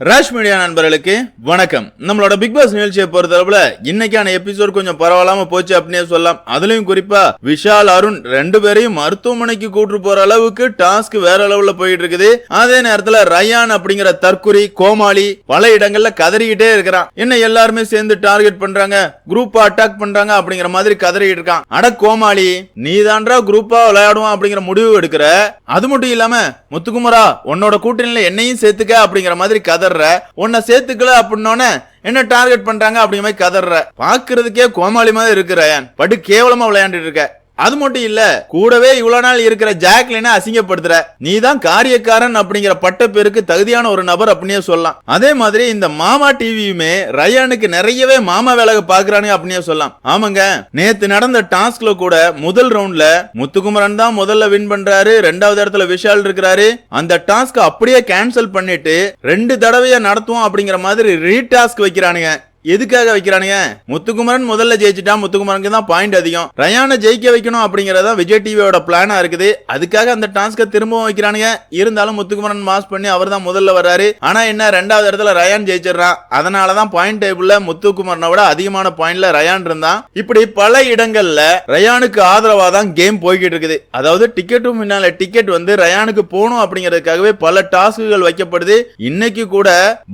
Rash media நண்பர்களுக்கு வணக்கம். நம்மளோட பிக் பாஸ் நிகழ்ச்சியை பொறுத்தளவுல இன்னைக்கான எபிசோட் கொஞ்சம் பரவாயில்லாம போச்சு அப்படின்னே சொல்லலாம். அதுலயும் குறிப்பா விஷால் அருண் ரெண்டு பேரையும் மருத்துவமனைக்கு கூட்டு போற அளவுக்கு டாஸ்க் வேற லெவல்ல போயிட்டு இருக்குது. அதே நேரத்துல ரயான் அப்படிங்கிற தற்குறி கோமாளி பல இடங்கள்ல கதறிக்கிட்டே இருக்கிறான். என்ன எல்லாருமே சேர்ந்து டார்கெட் பண்றாங்க குரூப்பா அட்டாக் பண்றாங்க அப்படிங்கிற மாதிரி கதறிட்டு இருக்கான். அட கோமாளி நீ தான்றா குரூப்பா விளையாடுவான் அப்படிங்கிற முடிவு எடுக்கிற. அது மட்டும் இல்லாம முத்துக்குமரா உன்னோட கூட்டணியில என்னையும் சேர்த்துக்க அப்படிங்கிற மாதிரி கதை கதற உன்னை சேர்த்துக்கல அப்படின்னோடனே என்ன டார்கெட் பண்றாங்க அப்படிங்கிற மாதிரி கதற பாக்குறதுக்கே கோமாளி மாதிரி இருக்கிற படு கேவலமா விளையாண்டுட்டு இருக்க. அது மட்டும் இல்ல கூடவே இவ்வளவு நாள் இருக்கிற ஜாக்லின அசிங்கப்படுத்துற. நீ தான் காரியக்காரன் அப்படிங்கிற பட்ட பேருக்கு தகுதியான ஒரு நபர் அப்படின்னே சொல்லலாம். அதே மாதிரி இந்த மாமா டிவியுமே ரயானுக்கு நிறையவே மாமா வேலை பாக்குறானு அப்படின்னே சொல்லலாம். ஆமாங்க நேத்து நடந்த டாஸ்க்ல கூட முதல் ரவுண்ட்ல முத்துக்குமரன் தான் முதல்ல வின் பண்றாரு ரெண்டாவது இடத்துல விஷால் இருக்கிறாரு. அந்த டாஸ்க் அப்படியே கேன்சல் பண்ணிட்டு ரெண்டு தடவையா நடத்துவோம் அப்படிங்கிற மாதிரி ரீடாஸ்க் வைக்கிறானுங்க. எதுக்காக வைக்கிறானுங்க? முத்துக்குமரன் முதல்ல ஜெயிச்சுட்டா முத்துக்குமரனுக்கு தான் பாயிண்ட் அதிகம். ரயானை ஜெயிக்க வைக்கணும் அப்படிங்கறத விஜய் டிவியோட பிளானா இருக்குது. அதுக்காக அந்த டாஸ்க திரும்பவும் வைக்கிறானுங்க. இருந்தாலும் முத்துக்குமரன் மாஸ் பண்ணி அவர் தான் முதல்ல வர்றாரு. ஆனா என்ன ரெண்டாவது இடத்துல ரயான் ஜெயிச்சிடுறான். அதனாலதான் பாயிண்ட் டேபிள்ல முத்துக்குமரனை விட அதிகமான பாயிண்ட்ல ரயான் இருந்தான். இப்படி பல இடங்கள்ல ரயானுக்கு ஆதரவா தான் கேம் போய்கிட்டு இருக்குது. அதாவது டிக்கெட்டும் முன்னால டிக்கெட் வந்து ரயானுக்கு போகணும் அப்படிங்கறதுக்காகவே பல டாஸ்க்குகள் வைக்கப்படுது. இன்னைக்கு கூட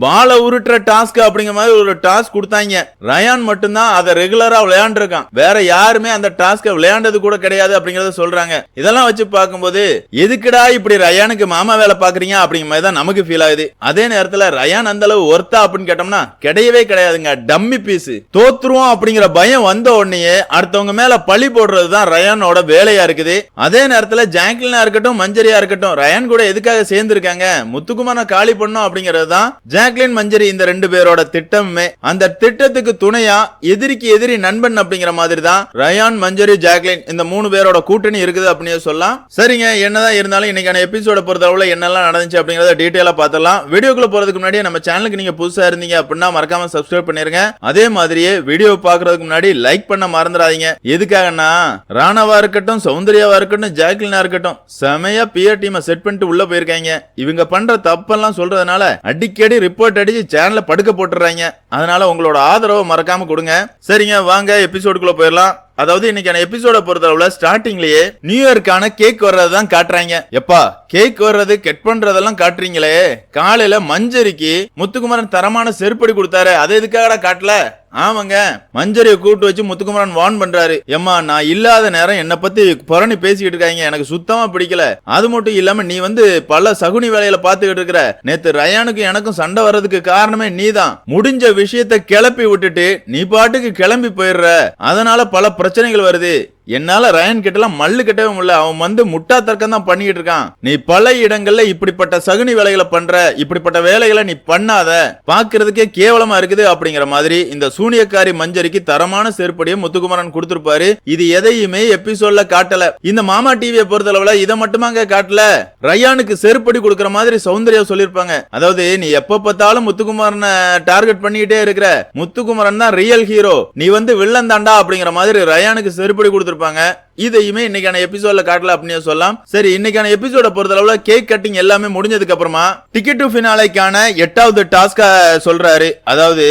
பால உருட்டுற டாஸ்க் அப்படிங்கிற மாதிரி ஒரு டாஸ்க் கொடுத்தாங்க. ரயான் மட்டும்தான் அதை ரெகுலரா விளையாண்டுருக்கான். வேற யாருமே அந்த டாஸ்க விளையாண்டது கூட கிடையாது அப்படிங்கறத சொல்றாங்க. இதெல்லாம் வச்சு பார்க்கும்போது எதுக்குடா இப்படி ரயானுக்கு மாமா வேலை பாக்குறீங்க அப்படிங்கிற மாதிரி தான் நமக்கு ஃபீல் ஆகுது. அதே நேரத்துல ரயான் அந்த அளவு ஒர்த்தா அப்படின்னு கேட்டோம்னா கிடையவே கிடையாதுங்க. டம்மி பீஸ் தோத்துருவோம் அப்படிங்கிற பயம் வந்த உடனே அடுத்தவங்க மேல பழி போடுறது தான் ரயானோட வேலையா இருக்குது. அதே நேரத்துல ஜாக்லினா இருக்கட்டும் மஞ்சரியா இருக்கட்டும் ரயான் கூட எதுக்காக சேர்ந்து இருக்காங்க முத்துக்குமார காலி பண்ணும் அப்படிங்கறது தான் ஜாக்லின் மஞ்சரி இந்த ரெண்டு பேரோட திட்டமுமே அந்த திட்டத்துக்கு துணையா எதிரிக்கு எதிரி நண்பன் அப்படிங்கிற மாதிரி தான் ரயான் மஞ்சரி ஜாக்லின் இந்த மூணு பேரோட கூட்டணி இருக்குது அப்படின்னு சொல்லலாம். சரிங்க என்னதான் இருந்தாலும் இன்னைக்கான எபிசோட பொறுத்தளவுல என்னெல்லாம் நடந்துச்சு அப்படிங்கறத டீட்டெயிலா பார்த்தலாம் வீடியோக்குள்ள போறதுக்கு முன்னாடி நம்ம சேனலுக்கு நீங்க புதுசா இருந்தீங்க அப்படின்னா மறக்காம சப்ஸ்கிரைப் பண்ணிருங்க. அதே மாதிரியே வீடியோ பாக்குறதுக்கு முன்னாடி லைக் பண்ண மறந்துடாதீங்க. எதுக்காகன்னா ராணாவா இருக்கட்டும் சௌந்தர்யாவா இருக்கட்டும் ஜாக்லினா இருக்கட்டும் செமையா பிஆர் டீமை செட் பண்ணிட்டு உள்ள போயிருக்காங்க. இவங்க பண்ற தப்பெல்லாம் சொல்றதுனால அடிக்கடி ரிப்போர்ட் அடிச்சு சேனல படுக்க போட்டுறாங்க. அதனால உங்களோட ஆதரவை மறக்காம கொடுங்க. சரிங்க வாங்க எபிசோடுக்குள்ள போயிடலாம். அதாவது இன்னைக்கான எபிசோட பொறுத்தளவுல ஸ்டார்டிங்லயே நியூ இயர்க்கான கேக் வர்றதுதான் காட்டுறாங்க. எப்பா கேக் வர்றது கெட் பண்றதெல்லாம் காட்டுறீங்களே. காலையில மஞ்சரிக்கு முத்துக்குமரன் தரமான செருப்படி கொடுத்தாரு. அதை எதுக்காக காட்டல? ஆமாங்க மஞ்சரியை கூப்பிட்டு வச்சு முத்துக்குமரன் வார்ன் பண்றாரு. எம்மா நான் இல்லாத நேரம் என்ன பத்தி புரணி பேசிக்கிட்டு இருக்காங்க. எனக்கு சுத்தமா பிடிக்கல. அது மட்டும் இல்லாம நீ வந்து பல சகுனி வேலையில பாத்துக்கிட்டு இருக்கிற. நேத்து ரயானுக்கும் எனக்கும் சண்டை வர்றதுக்கு காரணமே நீதான். முடிஞ்ச விஷயத்த கிளப்பி விட்டுட்டு நீ பாட்டுக்கு கிளம்பி போயிடுற. அதனால பல பிரச்சனைகள் வருது. என்னால ரயன் கிட்டலாம் மல்லு கட்டவே முடியல. அவன் வந்து முட்டா தர்க்கம் தான் பண்ணிக்கிட்டு இருக்கான். நீ பல இடங்கள்ல இப்படிப்பட்ட சகுனி வேலைகளை பண்ற இப்படிப்பட்ட வேலைகளை நீ பண்ணாத. பாக்குறதுக்கே கேவலமா இருக்குது அப்படிங்கிற மாதிரி இந்த சூனியக்காரி மஞ்சரிக்கு தரமான செருப்படியை முத்துக்குமரன் கொடுத்திருப்பாரு. இது எதையுமே எபிசோட்ல காட்டல. இந்த மாமா டிவியை பொறுத்தளவுல இதை மட்டுமாங்க காட்டல. ரயானுக்கு செருப்படி கொடுக்கற மாதிரி சௌந்தர்யா சொல்லிருப்பாங்க அதாவது நீ எப்ப பார்த்தாலும் முத்துக்குமரனை டார்கெட் பண்ணிக்கிட்டே இருக்கிற. முத்துக்குமரன் தான் ரியல் ஹீரோ நீ வந்து வில்லன் தாண்டா அப்படிங்கிற மாதிரி ரயானுக்கு செருப்படி கொடுத்துருப்பாங்க. இதையுமே இன்னைக்கான எபிசோட்ல காட்டல அப்படின்னு சொல்லலாம். சரி இன்னைக்கான எபிசோட பொறுத்தளவுல கேக் கட்டிங் எல்லாமே முடிஞ்சதுக்கு அப்புறமா டிக்கெட் டு ஃபினாலைக்கான எட்டாவது டாஸ்க சொல்றாரு. அதாவது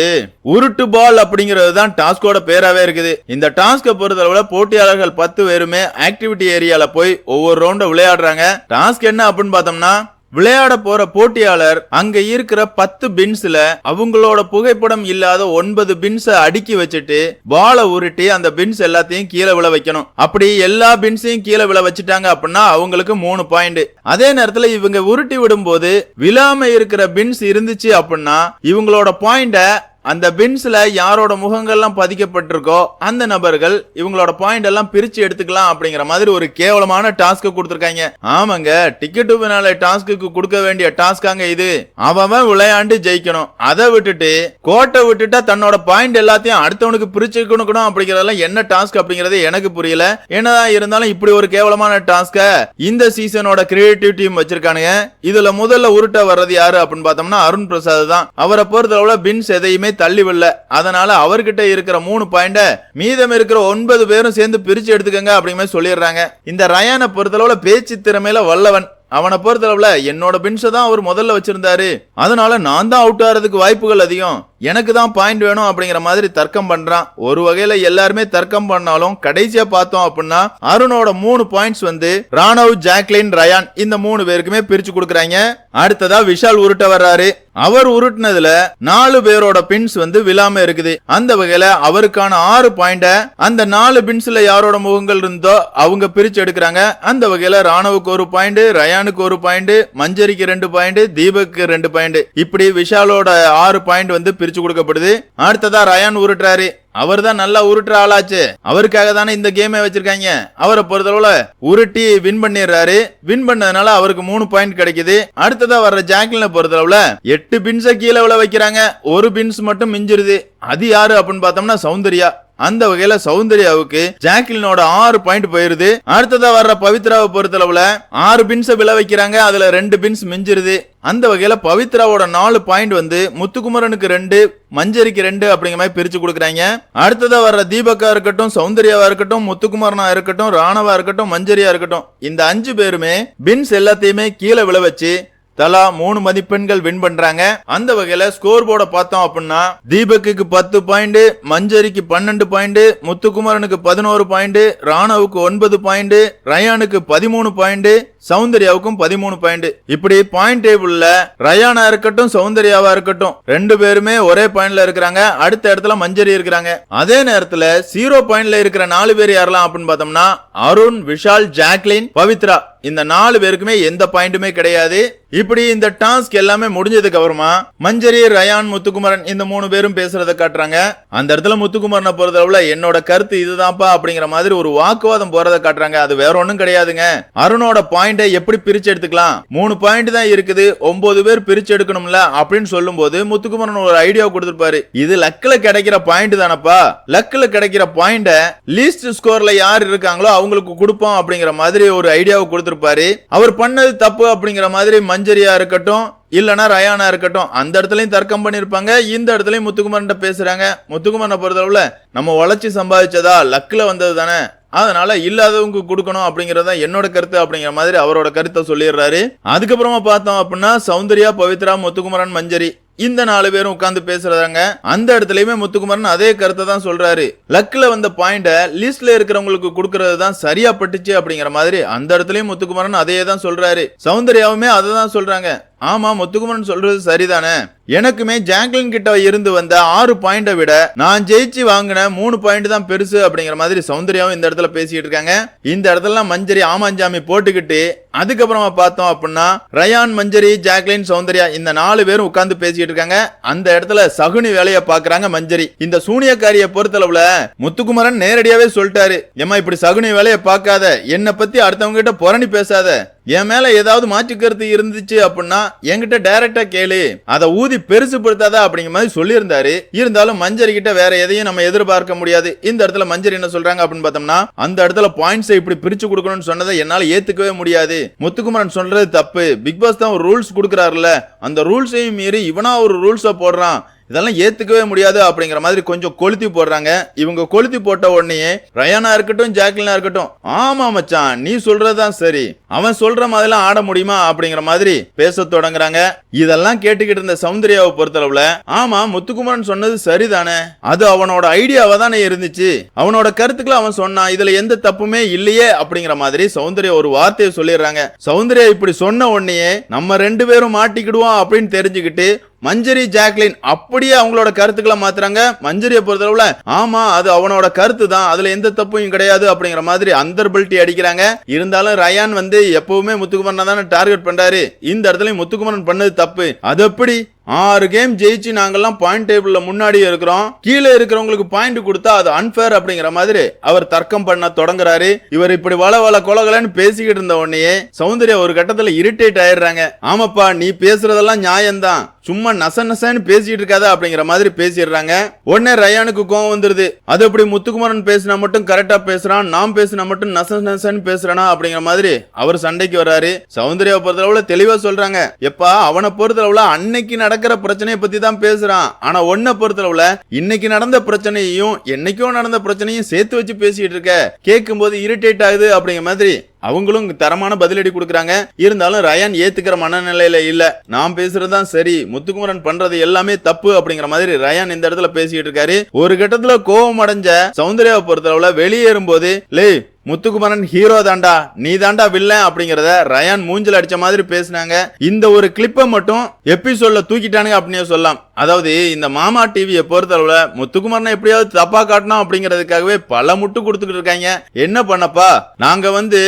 உருட்டு பால் அப்படிங்கிறது தான் டாஸ்கோட பேராவே இருக்குது. இந்த டாஸ்கை பொறுத்தளவுல போட்டியாளர்கள் பத்து பேருமே ஆக்டிவிட்டி ஏரியால போய் ஒவ்வொரு ரவுண்ட விளையாடுறாங்க. டாஸ்க் என்ன அப்படின்னு பார்த்தோம்னா விளையாட போற போட்டியாளர் அங்க இருக்கிற பத்து பின்ஸ்ல அவங்களோட புகைப்படம் இல்லாத ஒன்பது பின்ஸ அடுக்கி வச்சுட்டு பாலை உருட்டி அந்த பின்ஸ் எல்லாத்தையும் கீழே விழ வைக்கணும். அப்படி எல்லா பின்ஸையும் கீழே விழ வச்சுட்டாங்க அப்படின்னா அவங்களுக்கு மூணு பாயிண்ட் அதே நேரத்துல இவங்க உருட்டி விடும்போது விழாம இருக்கிற பின்ஸ் இருந்துச்சு அப்படின்னா இவங்களோட பாயிண்ட அந்த பின்ஸ்ல யாரோட முகங்கள்லாம் பதிக்கப்பட்டிருக்கோ அந்த நபர்கள் இவங்களோட பாயிண்ட் எல்லாம் பிரிச்சு எடுத்துக்கலாம் அப்படிங்கிற மாதிரி ஒரு கேவலமான டாஸ்க் கொடுத்துருக்காங்க. ஆமாங்க டிக்கெட் பின்னால டாஸ்க்கு கொடுக்க வேண்டிய டாஸ்காங்க இது. அவன் விளையாண்டு ஜெயிக்கணும். அதை விட்டுட்டு கோட்டை விட்டுட்டா தன்னோட பாயிண்ட் எல்லாத்தையும் அடுத்தவனுக்கு பிரிச்சு கொடுக்கணும் அப்படிங்கறதெல்லாம் என்ன டாஸ்க் அப்படிங்கறது எனக்கு புரியல. என்னதான் இருந்தாலும் இப்படி ஒரு கேவலமான டாஸ்க இந்த சீசனோட கிரியேட்டிவ் டீம் வச்சிருக்கானுங்க. இதுல முதல்ல உருட்ட வர்றது யாரு அப்படின்னு பார்த்தோம்னா அருண் பிரசாத் தான். அவரை பொறுத்தளவுல பின்ஸ் எதையுமே தள்ளி விடல அதனால அவர்கிட்ட இருக்கிற மூணு பாயிண்ட மீதம் இருக்கிற ஒன்பது பேரும் சேர்ந்து பிரிச்சு எடுத்துக்கங்க அப்படிங்கிற சொல்லிடுறாங்க. இந்த ரயானை பொறுத்தளவுல பேச்சு திறமையில வல்லவன். அவனை பொறுத்தளவுல என்னோட பின்ஸை தான் அவர் முதல்ல வச்சிருந்தாரு. அதனால நான் தான் அவுட் ஆகிறதுக்கு வாய்ப்புகள் அதிகம். எனக்கு தான் பாயிண்ட் வேணும் அப்படிங்கிற மாதிரி தர்க்கம் பண்றான். ஒரு வகையில எல்லாருமே தர்க்கம் பண்ணாலும் கடைசியா பார்த்தோம் அப்படின்னா அருணோட மூணு பாயிண்ட்ஸ் வந்து ராணவ் ஜாக்லின் ரயான் இந்த மூணு பேருக்குமே பிரிச்சு கொடுக்குறாங்க. அடுத்ததா விஷால் உருட்ட வர்றாரு. அவர் உருட்டுனதுல நாலு பேரோட பின்ஸ் வந்து விழாம இருக்குது. அந்த வகையில அவருக்கான ஆறு பாயிண்ட அந்த நாலு பின்ஸ்ல யாரோட முகங்கள் இருந்தோ அவங்க பிரிச்சு எடுக்கிறாங்க. அந்த வகையில ராணுவுக்கு ஒரு பாயிண்ட் ரயானுக்கு ஒரு பாயிண்ட் மஞ்சரிக்கு ரெண்டு பாயிண்ட் தீபக்கு ரெண்டு பாயிண்ட் இப்படி விஷாலோட ஆறு பாயிண்ட் வந்து பிரிச்சு கொடுக்கப்படுது. அடுத்ததா ரயான் உருட்டுறாரு. அவர் தான் நல்லா உருட்டுற ஆளாச்சு. அவருக்காக தானே இந்த கேமே வச்சிருக்காங்க. அவரை பொறுத்தளவுல உருட்டி வின் பண்ணிடுறாரு. வின் பண்ணதுனால அவருக்கு மூணு பாயிண்ட் கிடைக்குது. அடுத்ததா வர்ற ஜாக்லினை பொறுத்தளவுல எட்டு பின்ஸ கீழே விழ வைக்கிறாங்க. ஒரு பின்ஸ் மட்டும் மிஞ்சிருது. அது யாரு அப்படின்னு பார்த்தோம்னா சௌந்தர்யா. அந்த வகையில சௌந்தர்யாவுக்கு ஜாக்லினோட ஆறு பாயிண்ட் போயிருது. அடுத்ததா வர்ற பவித்ராவை பொறுத்தளவுல ஆறு பின்ஸை விழ வைக்கிறாங்க. அதுல ரெண்டு பின்ஸ் மிஞ்சிருது. அந்த வகையில பவித்ராவோட நாலு பாயிண்ட் வந்து முத்துக்குமரனுக்கு ரெண்டு மஞ்சரிக்கு ரெண்டு அப்படிங்கிற மாதிரி பிரிச்சு கொடுக்குறாங்க. அடுத்ததா வர்ற தீபக்கா இருக்கட்டும் சௌந்தர்யாவா இருக்கட்டும் முத்துக்குமரனா இருக்கட்டும் ராணவா இருக்கட்டும் மஞ்சரியா இருக்கட்டும் இந்த அஞ்சு பேருமே பின்ஸ் எல்லாத்தையுமே கீழே விழ வச்சு தலா மூணு மதிப்பெண்கள் வின் பண்றாங்க. அந்த வகையில ஸ்கோர் போர்டை பார்த்தோம் அப்படின்னா தீபக்குக்கு பத்து பாயிண்ட் மஞ்சரிக்கு பன்னெண்டு பாயிண்ட் முத்துக்குமரனுக்கு பதினோரு பாயிண்ட் ராணவுக்கு ஒன்பது பாயிண்ட் ரயானுக்கு பதிமூணு பாயிண்ட் சௌந்தர்யாவுக்கும் பதிமூணு பாயிண்ட் இப்படி பாயிண்ட் டேபிள்ல ரயானா இருக்கட்டும் சௌந்தர்யாவா இருக்கட்டும் ரெண்டு பேருமே ஒரே பாயிண்ட்ல இருக்கிறாங்க. அடுத்த இடத்துல மஞ்சரி இருக்கிறாங்க. அதே நேரத்துல ஜீரோ பாயிண்ட்ல இருக்கிற நாலு பேர் யாரெல்லாம் அப்படின்னு பார்த்தோம்னா அருண் விஷால் ஜாக்லின் பவித்ரா. இந்த நாலு பேருக்குமே எந்த பாயிண்ட்டுமே கிடையாது. இப்படி இந்த டாஸ்க் எல்லாமே முடிஞ்சதுக்கு அப்புறமா மஞ்சரி ரயான் முத்துக்குமரன் இந்த மூணு பேரும் பேசுறத காட்டுறாங்க. அந்த இடத்துல முத்துக்குமரனை பொறுத்தளவுல என்னோட கருத்து இதுதான்ப்பா அப்படிங்கிற மாதிரி ஒரு வாக்குவாதம் போறத காட்டுறாங்க. அது வேற ஒண்ணும் கிடையாதுங்க. அருணோட பாயிண்டை எப்படி பிரிச்சு எடுத்துக்கலாம்? மூணு பாயிண்ட் தான் இருக்குது. ஒன்பது பேர் பிரிச்சு எடுக்கணும்ல அப்படின்னு சொல்லும் போது முத்துக்குமரன் ஒரு ஐடியா கொடுத்துருப்பாரு. இது லக்ல கிடைக்கிற பாயிண்ட் தானப்பா? லக்ல கிடைக்கிற பாயிண்ட லீஸ்ட் ஸ்கோர்ல யார் இருக்காங்களோ அவங்களுக்கு கொடுப்போம் அப்படிங்கிற மாதிரி ஒரு ஐடியாவை கொடுத்துருப்பாரு. அவர் பண்ணது தப்பு அப்படிங்கிற மாதிரி மஞ்சரியா இருக்கட்டும் இல்லைனா ரயானா இருக்கட்டும் அந்த இடத்துலையும் தர்க்கம் பண்ணியிருப்பாங்க இந்த இடத்துலையும் முத்துக்குமரன் பேசுறாங்க. முத்துக்குமரனை பொறுத்தளவுல நம்ம உழைச்சி சம்பாதிச்சதா லக்கில் வந்தது தானே. அதனால இல்லாதவங்க கொடுக்கணும் அப்படிங்கறத என்னோட கருத்து அப்படிங்கிற மாதிரி அவரோட கருத்தை சொல்லிடுறாரு. அதுக்கப்புறமா பார்த்தோம் அப்படின்னா சௌந்தர்யா பவித்ரா முத்துக்குமரன் மஞ்சரி. இந்த நாலு பேரும் உட்கார்ந்து பேசுறாங்க அந்த இடத்துலயுமே முத்துக்குமரன் அதே கருத்தை தான் சொல்றாரு. லக்ல வந்த பாயிண்ட லிஸ்ட்ல இருக்கிறவங்களுக்கு கொடுக்கறது தான் சரியா பட்டுச்சு அப்படிங்கிற மாதிரி அந்த இடத்துலயும் முத்துக்குமரன் அதையே தான் சொல்றாரு. சௌந்தர்யாவுமே அதை தான் சொல்றாங்க. ஆமா முத்துக்குமரன் சொல்றது சரிதானே. எனக்குமே ஜாக்லின் கிட்ட இருந்து வந்த ஆறு பாயிண்டை விட நான் ஜெயிச்சு வாங்கின மூணு பாயிண்ட் தான் பெருசு அப்படிங்கிற மாதிரி சௌந்தர்யாவும் இந்த இடத்துல பேசிட்டு இருக்காங்க. இந்த இடத்துல மஞ்சரி ஆமாஞ்சாமி போட்டுக்கிட்டு அதுக்கப்புறமா பார்த்தோம் அப்படின்னா ரயான் மஞ்சரி ஜாக்லின் சௌந்தர்யா இந்த நாலு பேரும் உட்கார்ந்து பேசிட்டு இருக்காங்க. அந்த இடத்துல சகுனி வேலையை பாக்குறாங்க மஞ்சரி. இந்த சூனியக்காரிய பொறுத்தளவுல முத்துக்குமரன் நேரடியாவே சொல்லிட்டாரு. ஏமா இப்படி சகுனி வேலையை பார்க்காத. என்னை பத்தி அடுத்தவங்க கிட்ட புரணி பேசாத. என் மேல ஏதாவது மாற்று கருத்து இருந்துச்சு அப்படின்னா என்கிட்ட டைரக்டா கேளு. அதை ஊதி பெருசுப்படுத்தாத அப்படிங்கிற மாதிரி சொல்லியிருந்தாரு. இருந்தாலும் மஞ்சரி கிட்ட வேற எதையும் நம்ம எதிர்பார்க்க முடியாது. இந்த இடத்துல மஞ்சரி என்ன சொல்றாங்க அப்படின்னு பார்த்தோம்னா அந்த இடத்துல பாயிண்ட்ஸை இப்படி பிரிச்சு கொடுக்கணும்னு சொன்னதை என்னால ஏத்துக்கவே முடியாது. முத்துக்குமரன் சொல்றது தப்பு. பிக் பாஸ் தான் ஒரு ரூல்ஸ் கொடுக்குறாருல அந்த ரூல்ஸையும் மீறி இவனா ஒரு ரூல்ஸை போடுறான். இதெல்லாம் ஏத்துக்கவே முடியாது அப்படிங்கிற மாதிரி கொஞ்சம் கொளுத்தி போடுறாங்க. இவங்க கொளுத்தி போட்ட உடனே ரயானா இருக்கட்டும் ஜாக்லினா இருக்கட்டும். ஆமா மச்சான் நீ சொல்றதுதான் சரி. அவன் சொல்ற மாதிரிலாம் ஆட முடியுமா? அப்படிங்கிற மாதிரி பேச தொடங்குறாங்க. இதெல்லாம் கேட்டுக்கிட்டு இருந்த சௌந்தர்யாவை பொறுத்தளவுல ஆமா முத்துக்குமரன் சொன்னது சரிதானே. அது அவனோட ஐடியாவா தானே இருந்துச்சு. அவனோட கருத்துக்களை அவன் சொன்னான். இதுல எந்த தப்புமே இல்லையே. அப்படிங்கிற மாதிரி சௌந்தர்யா ஒரு வார்த்தையை சொல்லிடுறாங்க. சௌந்தர்யா இப்படி சொன்ன உடனே நம்ம ரெண்டு பேரும் மாட்டிக்கிடுவோம் அப்படின்னு தெரிஞ்சுக்கிட்டு மஞ்சரி ஜாக்லின் அப்படியே அவங்களோட கருத்துக்களை மாத்துறாங்க. மஞ்சரியை பொறுத்தளவுல ஆமா அது அவனோட கருத்து தான் அதுல எந்த தப்பும் கிடையாது அப்படிங்கிற மாதிரி அந்தர்பல்ட்டி அடிக்கிறாங்க. இருந்தாலும் ரயான் வந்து எப்பவுமே முத்துக்குமரன் தானே டார்கெட் பண்றாரு. இந்த இடத்துலயும் முத்துக்குமரன் பண்ணது தப்பு. அது எப்படி? ஆறு கேம் ஜெயிச்சு நாங்கெல்லாம் பாயிண்ட் டேபிள்ல முன்னாடி இருக்கிறோம். கீழே இருக்கிறவங்களுக்கு பாயிண்ட் கொடுத்தா அது அன்பேர் அப்படிங்கிற மாதிரி அவர் தர்க்கம் பண்ண தொடங்குறாரு. இவர் இப்படி வள வள கொலகலன்னு பேசிக்கிட்டு இருந்த உடனே சௌந்தர்யா ஒரு கட்டத்துல இரிட்டேட் ஆயிடுறாங்க. ஆமாப்பா நீ பேசுறதெல்லாம் நியாயம்தான். சும்மா நச நசன்னு பேசிட்டு இருக்காத அப்படிங்கிற மாதிரி பேசிடுறாங்க. உடனே ரயானுக்கு கோவம் வந்துருது. அது எப்படி முத்துக்குமரன் பேசினா மட்டும் கரெக்டா பேசுறான் நான் பேசினா மட்டும் நச நசன்னு பேசுறானா அப்படிங்கிற மாதிரி அவர் சண்டைக்கு வராரு சௌந்தர்யாவை பொறுத்தளவுல தெளிவா சொல்றாங்க. எப்பா அவனை பொறுத்தளவுல அன்னைக்கு நடக்கிற பிரச்சனையை பத்தி தான் பேசுறான். ஆனா ஒன்ன பொறுத்தளவுல இன்னைக்கு நடந்த பிரச்சனையையும் என்னைக்கோ நடந்த பிரச்சனையும் சேர்த்து வச்சு பேசிட்டு இருக்க. கேட்கும் போது இரிட்டேட் ஆகுது அப்படிங்கிற மாதிரி அவங்களும் தரமான பதிலடி கொடுக்குறாங்க. இருந்தாலும் ரயான் ஏத்துக்கிற மனநிலையில இல்ல. நான் பேசுறதுதான் சரி முத்துக்குமரன் பண்றது எல்லாமே தப்பு அப்படிங்கிற மாதிரி ரயான் இந்த இடத்துல பேசிட்டு இருக்காரு. ஒரு கட்டத்துல கோபம் அடைஞ்ச சௌந்தர்யாவை பொறுத்தளவுல வெளியேறும் போது லே முத்துக்குமரன் ஹீரோ தாண்டா நீ தாண்டா வில்லன் அப்படிங்கறத ரயான் மூஞ்சில் அடிச்ச மாதிரி பேசினாங்க. இந்த ஒரு கிளிப்பை மட்டும் எபிசோட்ல தூக்கிட்டானுங்க அப்படின்னு சொல்லலாம். அதாவது இந்த மாமா டிவியை பொறுத்தளவுல முத்துக்குமரனை எப்படியாவது தப்பா காட்டணும் அப்படிங்கறதுக்காகவே பல முட்டு கொடுத்துக்கிட்டு இருக்காங்க. என்ன பண்ணப்பா? நாங்க வந்து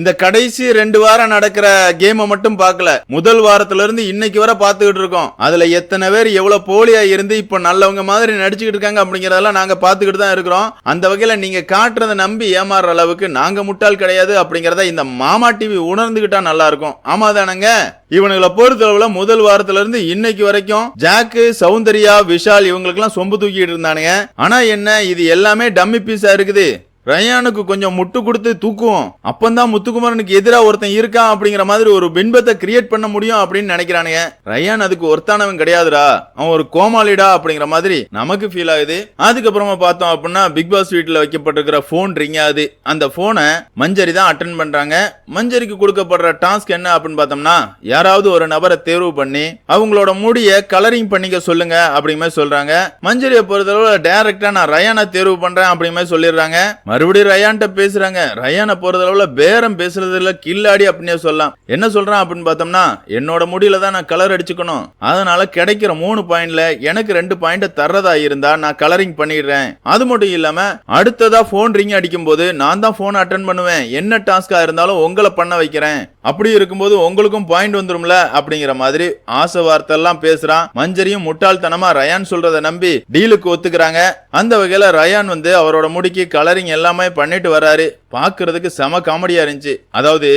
இந்த கடைசி ரெண்டு வாரம் நடக்கிற கேமை மட்டும் பார்க்கல. முதல் வாரத்துல இருந்து இன்னைக்கு வர பார்த்துக்கிட்டு இருக்கோம். அதுல எத்தனை பேர் எவ்வளவு போலியா இருந்து இப்ப நல்லவங்க மாதிரி நடிச்சுக்கிட்டு இருக்காங்க அப்படிங்கறதெல்லாம் நாங்க பார்த்துக்கிட்டு தான் இருக்கிறோம். அந்த வகையில நீங்க காட்டுறதை நம்பி ஏமாறுற அளவுக்கு நாங்க முட்டாள் கிடையாது அப்படிங்கறத இந்த மாமா டிவி உணர்ந்துகிட்டா நல்லா இருக்கும் ஆமா தானங்க இவனுங்களை பொறுத்தளவுல முதல் வாரத்துல இருந்து இன்னைக்கு வரைக்கும் ஜாக்கு சௌந்தர்யா விஷால் இவங்களுக்கெல்லாம் சொம்பு தூக்கிட்டு இருந்தானுங்க. ஆனா என்ன இது எல்லாமே டம்மி பீஸா இருக்குது. ரயானுக்கு கொஞ்சம் முட்டு கொடுத்து தூக்குவோம். அப்பந்தான் முத்துக்குமரனுக்கு எதிராக ஒருத்தன் இருக்கான் அப்படிங்கிற மாதிரி ஒரு பின்பத்தை கிரியேட் பண்ண முடியும் அப்படின்னு நினைக்கிறானுங்க. ரயான் அதுக்கு ஒருத்தானவன் கிடையாதுடா. அவன் ஒரு கோமாளிடா அப்படிங்கிற மாதிரி நமக்கு ஃபீல் ஆகுது. அதுக்கப்புறமா பார்த்தோம் அப்படின்னா பிக் பாஸ் வீட்டில் வைக்கப்பட்டிருக்கிற போன் ரிங் ஆகுது அந்த போனை மஞ்சரி தான் அட்டன் பண்றாங்க. மஞ்சரிக்கு கொடுக்கப்படுற டாஸ்க் என்ன அப்படின்னு பார்த்தோம்னா யாராவது ஒரு நபரை தேர்வு பண்ணி அவங்களோட முடிய கலரிங் பண்ணிக்க சொல்லுங்க அப்படிங்கிற மாதிரி சொல்றாங்க. மஞ்சரியை பொறுத்தளவு டைரக்டா நான் ரயானை தேர்வு பண்றேன் அப்படிங்கிற மாதிரி சொல்லிடுறாங்க. மறுபடியும் ரயான்ட்ட பேசுறாங்க. ரயானை பொறுத்தளவுல பேரம் பேசுறதுல கில்லாடி அப்படின்னே சொல்லலாம் என்ன சொல்றான் அப்படின்னு பார்த்தோம்னா என்னோட முடியில தான் நான் கலர் அடிச்சுக்கணும். அதனால கிடைக்கிற மூணு பாயிண்ட்ல எனக்கு ரெண்டு பாயிண்ட் தர்றதா இருந்தா நான் கலரிங் பண்ணிடுறேன். அது மட்டும் இல்லாம அடுத்ததா போன் ரிங் அடிக்கும் போது நான் தான் போன் அட்டன் பண்ணுவேன். என்ன டாஸ்கா இருந்தாலும் உங்களை பண்ண வைக்கிறேன். அப்படி இருக்கும்போது உங்களுக்கும் பாயிண்ட் வந்துரும்ல? அப்படிங்கிற மாதிரி ஆசை வார்த்தை எல்லாம் பேசுறான். மஞ்சரியும் முட்டாள்தனமா ரயான் சொல்றத நம்பி டீலுக்கு ஒத்துக்கிறாங்க. அந்த வகையில ரயான் வந்து அவரோட முடிக்கு கலரிங் எல்லாமே பண்ணிட்டு வராரு பாக்குறதுக்கு செம காமெடியா இருந்துச்சு. அதாவது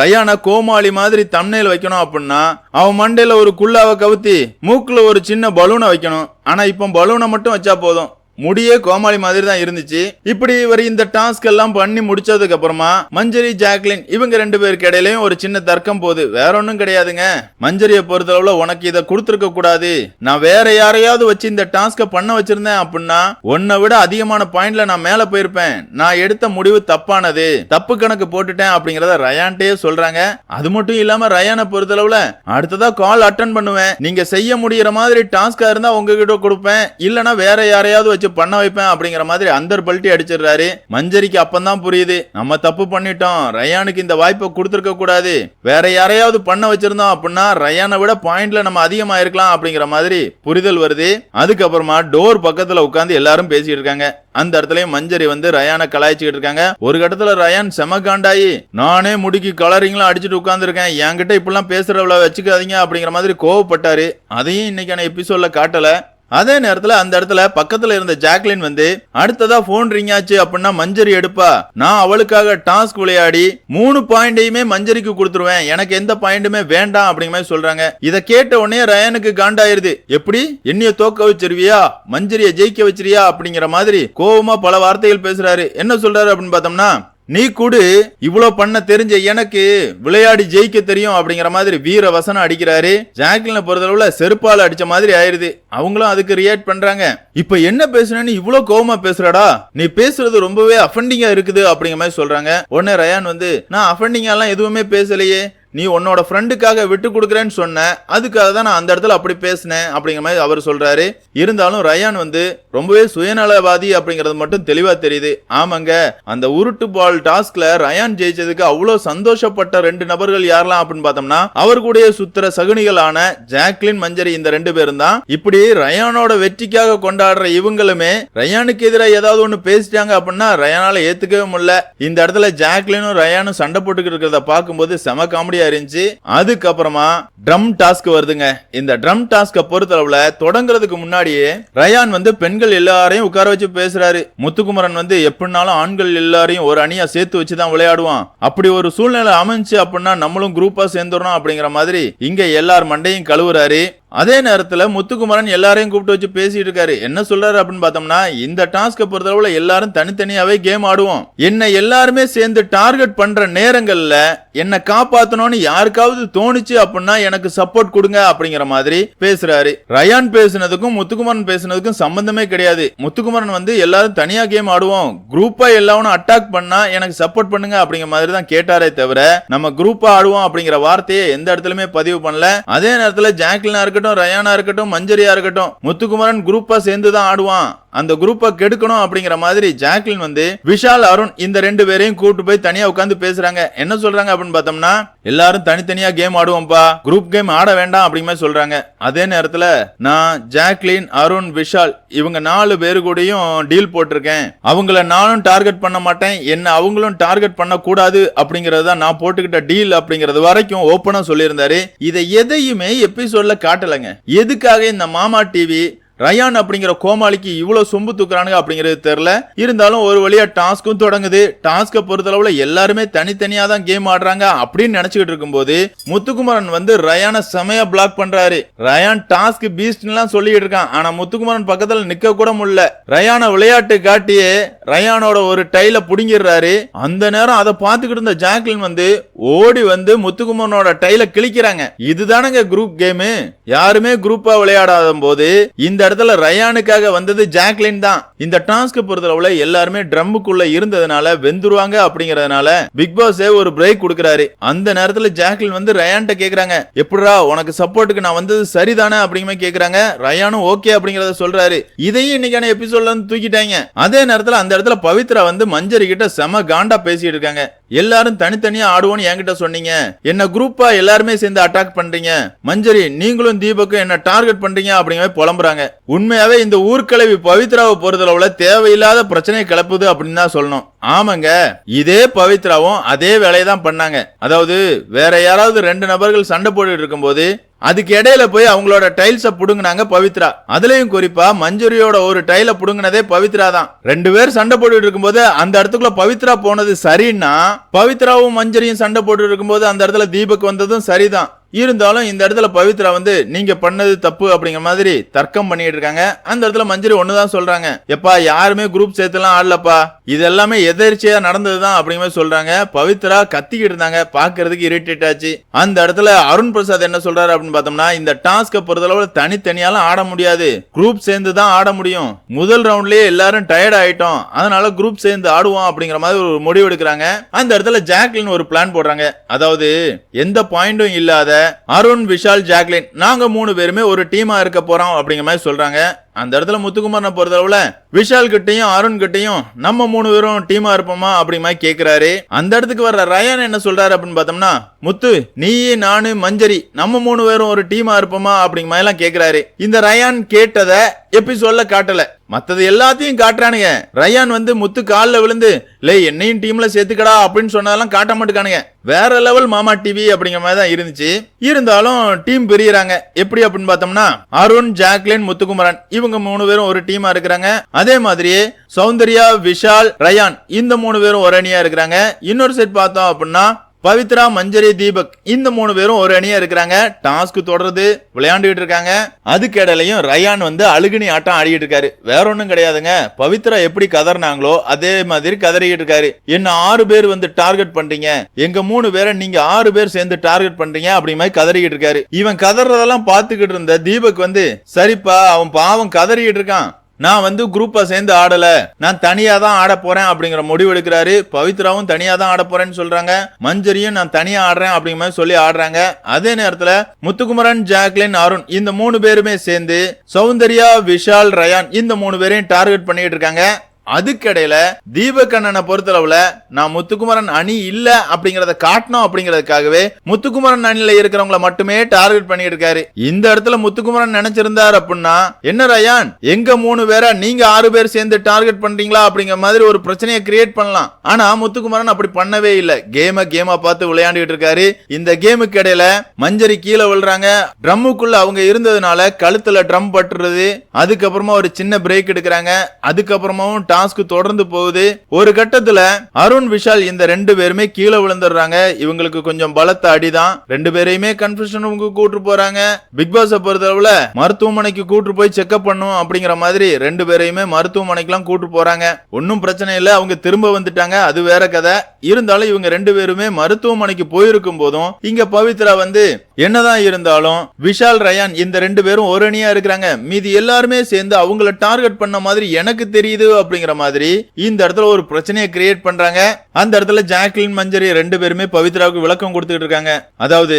ரயானை கோமாளி மாதிரி தம்னையில் வைக்கணும் அப்படின்னா அவன் மண்டையில ஒரு குள்ளாவை கவுத்தி மூக்குல ஒரு சின்ன பலூனை வைக்கணும். ஆனா இப்போ பலூனை மட்டும் வச்சா போதும். முடியே கோமாளி மாதிரி தான் இருந்துச்சு. இப்படி இவர் இந்த டாஸ்க் எல்லாம் பண்ணி முடிச்சதுக்கு அப்புறமா மஞ்சரி ஜாக்லின் இவங்க ரெண்டு பேருக்கு இடையிலயும் ஒரு சின்ன தர்க்கம் போகுது வேற ஒண்ணும் கிடையாதுங்க. மஞ்சரியை பொறுத்தளவுல உனக்கு இதை கொடுத்துருக்க கூடாது. நான் வேற யாரையாவது வச்சு இந்த டாஸ்க பண்ண வச்சிருந்தேன் அப்படின்னா உன்னை விட அதிகமான பாயிண்ட்ல நான் மேல போயிருப்பேன். நான் எடுத்த முடிவு தப்பானது. தப்பு கணக்கு போட்டுட்டேன் அப்படிங்கறத ரயான்ட்டே சொல்றாங்க. அது மட்டும் இல்லாம ரயானை பொறுத்தளவுல அடுத்ததா கால் அட்டன் பண்ணுவேன். நீங்க செய்ய முடியற மாதிரி டாஸ்கா இருந்தா உங்ககிட்ட கொடுப்பேன். இல்லனா வேற யாரையாவது வச்சு பண்ண வைப்பேன் அப்படிங்கிற மாதிரி அந்தர் பல்ட்டி அடிச்சிடுறாரு. மஞ்சரிக்கு அப்பந்தான் புரியுது. நம்ம தப்பு பண்ணிட்டோம். ரயானுக்கு இந்த வாய்ப்பை கொடுத்துருக்க கூடாது. வேற யாரையாவது பண்ண வச்சிருந்தோம் அப்படின்னா ரயானை விட பாயிண்ட்ல நம்ம அதிகமா இருக்கலாம் அப்படிங்கிற மாதிரி புரிதல் வருது. அதுக்கப்புறமா டோர் பக்கத்துல உட்காந்து எல்லாரும் பேசிட்டு இருக்காங்க. அந்த இடத்துலயும் மஞ்சரி வந்து ரயானை கலாய்ச்சிக்கிட்டு இருக்காங்க. ஒரு கட்டத்துல ரயான் செம காண்டாயி நானே முடிக்கு கலரிங்லாம் அடிச்சுட்டு உட்காந்துருக்கேன் என்கிட்ட இப்படிலாம் பேசுறவள வச்சுக்காதீங்க அப்படிங்கிற மாதிரி கோவப்பட்டாரு. அதையும் இன்னைக்கான எபிசோட்ல காட்டல. அதே நேரத்துல அந்த இடத்துல பக்கத்துல இருந்த ஜாக்லின் வந்து அடுத்ததா போன் ரிங் ஆச்சு அப்படின்னா மஞ்சரி எடுப்பா. நான் அவளுக்காக டாஸ்க் விளையாடி மூணு பாயிண்டையுமே மஞ்சரிக்கு கொடுத்துருவேன். எனக்கு எந்த பாயிண்ட்டுமே வேண்டாம் அப்படிங்கிற மாதிரி சொல்றாங்க. இத கேட்ட உடனே ரயானுக்கு காண்டாயிருது. எப்படி? என்னைய தோக்க வச்சிருவியா? மஞ்சரிய ஜெயிக்க வச்சிருவியா? அப்படிங்கிற மாதிரி கோபமா பல வார்த்தைகள் பேசுறாரு. என்ன சொல்றாரு அப்படின்னு பார்த்தோம்னா நீ கூடு இவ்வளோ பண்ண தெரிஞ்ச எனக்கு விளையாடி ஜெயிக்க தெரியும் அப்படிங்கிற மாதிரி வீர வசனம் அடிக்கிறாரு. ஜாக்லினை பொறுத்தளவுல செருப்பால அடிச்ச மாதிரி ஆயிருது. அவங்களும் அதுக்கு ரியாக்ட் பண்றாங்க. இப்ப என்ன பேசுனேன்னு இவ்வளோ கோவமா பேசுறடா? நீ பேசுறது ரொம்பவே அஃபண்டிங்கா இருக்குது அப்படிங்கிற மாதிரி சொல்றாங்க. உடனே ரயான் வந்து நான் அஃபண்டிங்கா எல்லாம் எதுவுமே பேசலையே. நீ உன்னோட ஃப்ரெண்டுக்காக விட்டு கொடுக்குறேன்னு சொன்ன அதுக்காக தான் நான் அந்த இடத்துல அப்படி பேசினேன் அப்படிங்கிற மாதிரி அவர் சொல்றாரு. இருந்தாலும் ரயான் வந்து ரொம்பவே சுயநலவாதி அப்படிங்கறது மட்டும் தெளிவா தெரியுது. ஆமாங்க அந்த உருட்டு பால் டாஸ்க்ல ரயான் ஜெயிச்சதுக்கு அவ்வளோ சந்தோஷப்பட்ட ரெண்டு நபர்கள் யாரெல்லாம் அப்படின்னு பார்த்தோம்னா அவர் கூட சுத்துற சகுனிகளான ஜாக்லின் மஞ்சரி இந்த ரெண்டு பேரும் தான். இப்படி ரயானோட வெற்றிக்காக கொண்டாடுற இவங்களுமே ரயானுக்கு எதிராக ஏதாவது ஒண்ணு பேசிட்டாங்க அப்படின்னா ரயானால ஏத்துக்கவே முடியல. இந்த இடத்துல ஜாக்லினும் ரயானும் சண்டை போட்டுக்கிட்டு இருக்கிறத பார்க்கும்போது செம காமெடியா இருந்துச்சு அதுக்கப்புறமா ட்ரம் டாஸ்க் வருதுங்க. இந்த ட்ரம் டாஸ்க பொறுத்தளவுல தொடங்குறதுக்கு முன்னாடியே ரயான் வந்து பெண்கள் எல்லாரையும் உட்கார வச்சு பேசுறாரு. முத்துக்குமரன் வந்து எப்படினாலும் ஆண்கள் எல்லாரையும் ஒரு அணியா சேர்த்து வச்சு தான் விளையாடுவான். அப்படி ஒரு சூழ்நிலை அமைஞ்சு அப்படின்னா நம்மளும் குரூப்பா சேர்ந்துடணும் அப்படிங்கிற மாதிரி இங்க எல்லார் மண்டையும் கழுவுறாரு. அதே நேரத்தில் முத்துக்குமரன் எல்லாரையும் கூப்பிட்டு வச்சு பேசிட்டு இருக்காரு. என்ன சொல்றாரு அப்படின்னு பார்த்தோம்னா இந்த டாஸ்கை பொறுத்தளவுல எல்லாரும் தனித்தனியாவே கேம் ஆடுவோம். என்னை எல்லாருமே சேர்ந்து டார்கெட் பண்ற நேரங்கள்ல என்னை காப்பாத்தணும்னு யாருக்காவது தோணுச்சு அப்படின்னா எனக்கு சப்போர்ட் கொடுங்க அப்படிங்கிற மாதிரி பேசுறாரு. ரயான் பேசுனதுக்கும் முத்துக்குமரன் பேசுனதுக்கும் சம்பந்தமே கிடையாது. முத்துக்குமரன் வந்து எல்லாரும் தனியா கேம் ஆடுவோம். குரூப்பா எல்லாரும் அட்டாக் பண்ணா எனக்கு சப்போர்ட் பண்ணுங்க அப்படிங்கிற மாதிரி தான் கேட்டாரே தவிர நம்ம குரூப்பா ஆடுவோம் அப்படிங்கிற வார்த்தையை எந்த இடத்துலயுமே பதிவு பண்ணல. அதே நேரத்தில் ஜாக்லினா இருக்கட்டும் ரயானா இருக்கட்டும் மஞ்சரியா இருக்கட்டும் முத்துக்குமரன் குரூப்பா சேர்ந்து தான் ஆடுவான். அந்த குரூப்பை கெடுக்கணும் அப்படிங்கிற மாதிரி ஜாக்லின் வந்து விஷால் அருண் இந்த ரெண்டு பேரையும் கூப்பிட்டு போய் தனியா உட்காந்து பேசுறாங்க. என்ன சொல்றாங்க அப்படின்னு பார்த்தோம்னா எல்லாரும் தனித்தனியா கேம் ஆடுவோம்ப்பா குரூப் கேம் ஆட வேண்டாம் அப்படிங்கிற சொல்றாங்க. அதே நேரத்துல நான் ஜாக்லின் அருண் விஷால் இவங்க நாலு பேரு கூடயும் டீல் போட்டிருக்கேன். அவங்கள நானும் டார்கெட் பண்ண மாட்டேன். என்ன அவங்களும் டார்கெட் பண்ண கூடாது அப்படிங்கறது தான் நான் போட்டுக்கிட்ட டீல் அப்படிங்கறது வரைக்கும் ஓப்பனா சொல்லியிருந்தாரு. இதை எதையுமே எபிசோட்ல காட்டலைங்க. எதுக்காக இந்த மாமா டிவி ரயான் அப்படிங்கிற கோமாளிக்கு இவ்வளவு சொம்பு தூக்குறானுங்க அப்படிங்கிறது தெரியல. இருந்தாலும் ஒரு வழியா டாஸ்க்கும் தொடங்குது. டாஸ்க பொறுத்தளவுல எல்லாருமே தனித்தனியா தான் கேம் ஆடுறாங்க அப்படின்னு நினைச்சுக்கிட்டு இருக்கும்போது முத்துக்குமரன் வந்து ரயானை செமையா பிளாக் பண்றாரு. ரயான் டாஸ்க் பீஸ்ட் எல்லாம் சொல்லிட்டு இருக்கான். ஆனா முத்துக்குமரன் பக்கத்துல நிக்க கூட முடியல. ரயான விளையாட்டு காட்டியே ரயானோட ஒரு டைல புடுங்கிடுறாரு. அந்த நேரம் அதை பார்த்துக்கிட்டு இருந்த ஜாக்லின் வந்து ஓடி வந்து முத்துக்குமரனோட டைல கிழிக்கிறாங்க. இதுதானங்க குரூப் கேமு யாருமே குரூப்பா விளையாடாத போது இந்த இடத்துல ரயானுக்காக வந்தது ஜாக்லின் தான். இந்த டாஸ்க் பொறுத்தளவுல எல்லாருமே ட்ரம்முக்குள்ள இருந்ததுனால வெந்துருவாங்க அப்படிங்கறதுனால பிக் பாஸே ஒரு பிரேக் கொடுக்கறாரு. அந்த நேரத்துல ஜாக்லின் வந்து ரயான்ட்ட கேக்குறாங்க எப்படிடா உனக்கு சப்போர்ட்டுக்கு நான் வந்தது சரிதானே? அப்படிங்கிற கேக்குறாங்க. ரயானும் ஓகே அப்படிங்கறத சொல்றாரு. இதையும் இன்னைக்கான எபிசோட்ல இருந்து தூக்கிட்டாங்க. அதே நேரத்துல அந்த இடத்துல பவித்ரா வந்து மஞ்சரி கிட்ட செம காண்டா பேசிட்டு இருக்காங்க. எல்லாரும் தனித்தனியா ஆடுவோம்னு என்கிட்ட சொன்னீங்க. என்ன குரூப்பா எல்லாருமே சேர்ந்து அட்டாக் பண்றீங்க. மஞ்சரி நீங்களும் தீபக்கும் என்ன டார்கெட் பண்றீங்க அப்படிங்கிற புலம்புறாங்க. உண்மையாவே இந்த ஊர்க்கிழவி பவித்ராவை பொறுத்தளவுல தேவையில்லாத பிரச்சனையை கிளப்புது அப்படின்னு தான் சொல்லணும். ஆமாங்க இதே பவித்ராவும் அதே வேலையை தான் பண்ணாங்க. அதாவது வேற யாராவது ரெண்டு நபர்கள் சண்டை போட்டுட்டு இருக்கும்போது அதுக்கு இடையில போய் அவங்களோட டைல்ஸை புடுங்கினாங்க பவித்ரா. அதுலயும் குறிப்பா மஞ்சுரியோட ஒரு டைல புடுங்கினதே பவித்ரா தான். ரெண்டு பேர் சண்டை போட்டுட்டு இருக்கும்போது அந்த இடத்துக்குள்ள பவித்ரா போனது சரின்னா பவித்ராவும் மஞ்சரியும் சண்டை போட்டுட்டு இருக்கும்போது அந்த இடத்துல தீபக் வந்ததும் சரிதான். இருந்தாலும் இந்த இடத்துல பவித்ரா வந்து நீங்க பண்ணது தப்பு அப்படிங்கிற மாதிரி தர்க்கம் பண்ணிட்டு இருக்காங்க. அந்த இடத்துல மஞ்சரி ஒண்ணுதான் சொல்றாங்க. எப்பா யாருமே குரூப் சேர்த்துலாம் ஆடலப்பா. இது எல்லாமே எதிர்ச்சியா நடந்ததுதான் அப்படிங்கிற மாதிரி சொல்றாங்க. பவித்ரா கத்திக்கிட்டு இருந்தாங்க. பாக்குறதுக்கு இரிட்டேட் ஆச்சு. அந்த இடத்துல அருண் பிரசாத் என்ன சொல்றாரு அப்படின்னு பார்த்தோம்னா இந்த டாஸ்க பொறுத்தளவு தனித்தனியாலாம் ஆட முடியாது. குரூப் சேர்ந்து தான் ஆட முடியும். முதல் ரவுண்ட்லயே எல்லாரும் டயர்ட் ஆயிட்டோம். அதனால குரூப் சேர்ந்து ஆடுவோம் அப்படிங்கிற மாதிரி ஒரு முடிவு எடுக்கிறாங்க. அந்த இடத்துல ஜாக்லின் ஒரு பிளான் போடுறாங்க. அதாவது எந்த பாயிண்டும் இல்லாத அருண் விஷால் ஜாக்லின் நாங்க மூணு பேருமே ஒரு டீமா இருக்க போறோம் அப்படிங்கிற மாதிரி சொல்றாங்க. அந்த இடத்துல முத்துக்குமாரனை பொறுத்தளவுல விஷால் கிட்டையும் அருண் கிட்டையும் நம்ம மூணு பேரும் டீமா இருப்போமா அப்படிங்க மாதிரி கேக்குறாரு. அந்த இடத்துக்கு வர்ற ரயான் என்ன சொல்றாரு அப்படின்னு பார்த்தோம்னா முத்து நீ நானு மஞ்சரி நம்ம மூணு பேரும் ஒரு டீமா இருப்போமா அப்படிங்கிற மாதிரி எல்லாம் கேக்குறாரு. இந்த ரயான் கேட்டத எபிசோட்ல காட்டல. மற்றது எல்லாத்தையும் காட்டுறானுங்க. ரயான் வந்து முத்து காலில் விழுந்து லே என்னையும் டீம்ல சேர்த்துக்கடா அப்படின்னு சொன்னதெல்லாம் காட்ட மாட்டுக்கானுங்க. வேற லெவல் மாமா டிவி அப்படிங்கிற மாதிரி தான் இருந்துச்சு. இருந்தாலும் டீம் பிரியறாங்க. எப்படி அப்படின்னு பார்த்தோம்னா அருண் ஜாக்லின் முத்துக்குமரன் இவங்க மூணு பேரும் ஒரு டீமா இருக்கிறாங்க. அதே மாதிரியே சௌந்தர்யா விஷால் ரயான் இந்த மூணு பேரும் ஒரு அணியா இருக்கிறாங்க. இன்னொரு செட் பார்த்தோம் அப்படின்னா பவித்ரா மஞ்சரி தீபக் இந்த மூணு பேரும் ஒரு அணியா இருக்கிறாங்க. டாஸ்க் தொடர்ந்து விளையாண்டுகிட்டு இருக்காங்க. அதுக்கு இடையிலையும் ரயான் வந்து அழுகுனி ஆட்டம் ஆடிக்கிட்டு இருக்காரு. வேற ஒன்றும் கிடையாதுங்க. பவித்ரா எப்படி கதறினாங்களோ அதே மாதிரி கதறிக்கிட்டு இருக்காரு. என்ன ஆறு பேர் வந்து டார்கெட் பண்றீங்க? எங்க மூணு பேரை நீங்க ஆறு பேர் சேர்ந்து டார்கெட் பண்றீங்க அப்படி மாதிரி கதறிக்கிட்டு இருக்காரு. இவன் கதறதெல்லாம் பார்த்துக்கிட்டு இருந்த தீபக் வந்து சரிப்பா அவன் பாவம் கதறிக்கிட்டு இருக்கான். நான் வந்து குரூப்பை சேர்ந்து ஆடல. நான் தனியா தான் ஆட போறேன் அப்படிங்கிற முடிவு எடுக்கிறாரு. பவித்ராவும் தனியா தான் ஆட போறேன்னு சொல்றாங்க. மஞ்சரியும் நான் தனியா ஆடுறேன் அப்படிங்கிற மாதிரி சொல்லி ஆடுறாங்க. அதே நேரத்துல முத்துக்குமரன் ஜாக்லின் அருண் இந்த மூணு பேருமே சேர்ந்து சௌந்தர்யா விஷால் ரயான் இந்த மூணு பேரையும் டார்கெட் பண்ணிட்டு இருக்காங்க. அதுக்கிடையில தீபகண்ணனை பொறுத்தளவுல நான் முத்துக்குமரன் அணி இல்ல அப்படிங்கறத காட்டணும் அப்படிங்கறதுக்காகவே முத்துக்குமரன் அணில இருக்கிறவங்கள மட்டுமே டார்கெட் பண்ணிட்டு இருக்காரு இந்த இடத்துல முத்துக்குமரன் நினைச்சிருந்தார் அப்படின்னா என்ன ரயான் எங்க மூணு பேரா நீங்க ஆறு பேர் சேர்ந்து டார்கெட் பண்றீங்களா அப்படிங்கிற மாதிரி ஒரு பிரச்சனையை கிரியேட் பண்ணலாம். ஆனா முத்துக்குமரன் அப்படி பண்ணவே இல்ல. கேம கேமா பார்த்து விளையாண்டுட்டு இருக்காரு இந்த கேமுக்கு இடையில மஞ்சரி கீழே விழுறாங்க. ட்ரம்முக்குள்ள அவங்க இருந்ததுனால கழுத்துல ட்ரம் பட்டுறது அதுக்கப்புறமா ஒரு சின்ன பிரேக் எடுக்கிறாங்க. அதுக்கப்புறமாவும் டாஸ்க் தொடர்ந்து போகுது. ஒரு கட்டத்துல அருண் விஷால் இந்த ரெண்டு பேருமே கீழே விழுந்துடுறாங்க. இவங்களுக்கு கொஞ்சம் பலத்த அடிதான். ரெண்டு பேரையுமே கன்ஃபியூஷன் கூட்டு போறாங்க. பிக் பாஸ் பொறுத்தளவுல மருத்துவமனைக்கு கூட்டு போய் செக்அப் பண்ணும் அப்படிங்கிற மாதிரி ரெண்டு பேரையுமே மருத்துவமனைக்கெல்லாம் கூட்டு போறாங்க. ஒன்னும் பிரச்சனை இல்லை. அவங்க திரும்ப வந்துட்டாங்க. அது வேற கதை. இருந்தாலும் இவங்க ரெண்டு பேருமே மருத்துவமனைக்கு போயிருக்கும் போதும் இங்க பவித்ரா வந்து என்னதான் இருந்தாலும் விஷால் ரயான் இந்த ரெண்டு பேரும் ஒரு அணியா இருக்கிறாங்க. மீதி எல்லாருமே சேர்ந்து அவங்கள டார்கெட் பண்ண மாதிரி எனக்கு தெரியுது அப்படிங்கிற மாதிரி இந்த இடத்துல ஒரு பிரச்சனையை கிரியேட் பண்றாங்க. அந்த இடத்துல ஜாக்லின் மஞ்சரி ரெண்டு பேருமே பவித்ராவுக்கு விளக்கம் கொடுத்துட்டு இருக்காங்க. அதாவது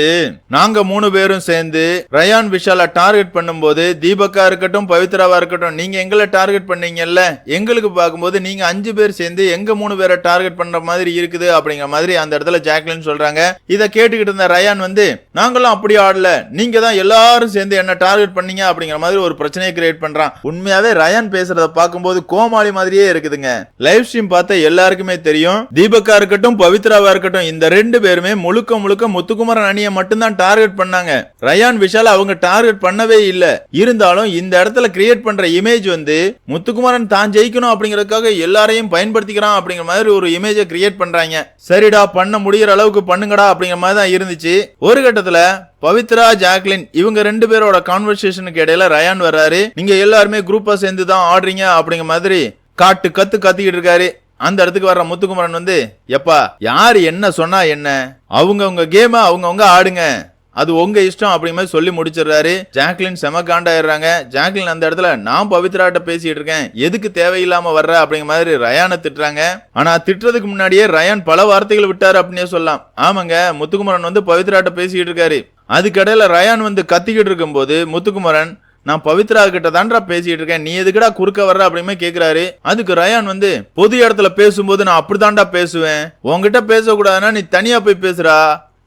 நாங்க மூணு பேரும் சேர்ந்து ரயான் விஷால டார்கெட் பண்ணும்போது தீபக்கா இருக்கட்டும் பவித்ராவா இருக்கட்டும் நீங்க எங்களை டார்கெட் பண்ணீங்கல்ல எங்களுக்கு பார்க்கும்போது நீங்க அஞ்சு பேர் சேர்ந்து எங்க மூணு பேரை டார்கெட் பண்ற மாதிரி இருக்குது அப்படிங்கிற மாதிரி அந்த இடத்துல ஜாக்லின் சொல்றாங்க. இதை கேட்டுக்கிட்டு இருந்த ரயான் வந்து நாங்களும் அப்படி ஆடல. நீங்க தான் எல்லாரும் சேர்ந்து என்ன டார்கெட் பண்ணீங்க அப்படிங்கிற மாதிரி ஒரு பிரச்சனையை கிரியேட் பண்றான். உண்மையாவே ரயான் பேசுறத பார்க்கும்போது கோமாளி மாதிரி மாதிரியே இருக்குதுங்க. லைவ் ஸ்ட்ரீம் பார்த்த எல்லாருக்குமே தெரியும். தீபக்கா இருக்கட்டும் பவித்ராவா இருக்கட்டும் இந்த ரெண்டு பேருமே முழுக்க முழுக்க முத்துக்குமரன் அணியை மட்டும்தான் டார்கெட் பண்ணாங்க. ரயான் விஷால் அவங்க டார்கெட் பண்ணவே இல்ல. இருந்தாலும் இந்த இடத்துல கிரியேட் பண்ற இமேஜ் வந்து முத்துக்குமரன் தான் ஜெயிக்கணும் அப்படிங்கறதுக்காக எல்லாரையும் பயன்படுத்திக்கிறான் அப்படிங்கிற மாதிரி ஒரு இமேஜை கிரியேட் பண்றாங்க. சரிடா பண்ண முடியற அளவுக்கு பண்ணுங்கடா அப்படிங்கிற மாதிரி தான் இருந்துச்சு. ஒரு கட்டத்துல பவித்ரா ஜாக்லின் இவங்க ரெண்டு பேரோட கான்வர்சேஷனுக்கு இடையில ரயான் வர்றாரு. நீங்க எல்லாருமே குரூப்பா சேர்ந்து தான் ஆடுறீங்க அப்படிங்கிற மாதிரி காட்டு கத்து கத்திக்கிட்டு இருக்காரு. அந்த இடத்துக்கு வர்ற முத்துக்குமரன் வந்து எப்பா யார் என்ன சொன்னா என்ன? அவங்க உங்க கேம அவங்க ஆடுங்க. அது உங்க இஷ்டம் அப்படிங்கிற மாதிரி சொல்லி முடிச்சிடுறாரு. ஜாக்லின் செம காண்டாயிடுறாங்க. ஜாக்லின் அந்த இடத்துல நான் பவித்ராட்ட பேசிட்டு இருக்கேன். எதுக்கு தேவையில்லாம வர்ற? அப்படிங்கிற மாதிரி ரயானை திட்டுறாங்க. ஆனா திட்டுறதுக்கு முன்னாடியே ரயான் பல வார்த்தைகள் விட்டாரு அப்படின்னே சொல்லலாம். ஆமாங்க முத்துக்குமரன் வந்து பவித்ராட்ட பேசிட்டு இருக்காரு. அதுக்கடையில ரயான் வந்து கத்திக்கிட்டு இருக்கும்போது முத்துக்குமரன் நான் பவித்ரா கிட்ட தான்டா பேசிட்டு இருக்கேன். நீ எதுக்குடா குறுக்க வர்ற அப்படின்னு கேக்குறாரு. அதுக்கு ரயான் வந்து பொது இடத்துல பேசும்போது நான் அப்படிதான்டா பேசுவேன். உங்ககிட்ட பேசக்கூடாதுன்னா நீ தனியா போய் பேசுறா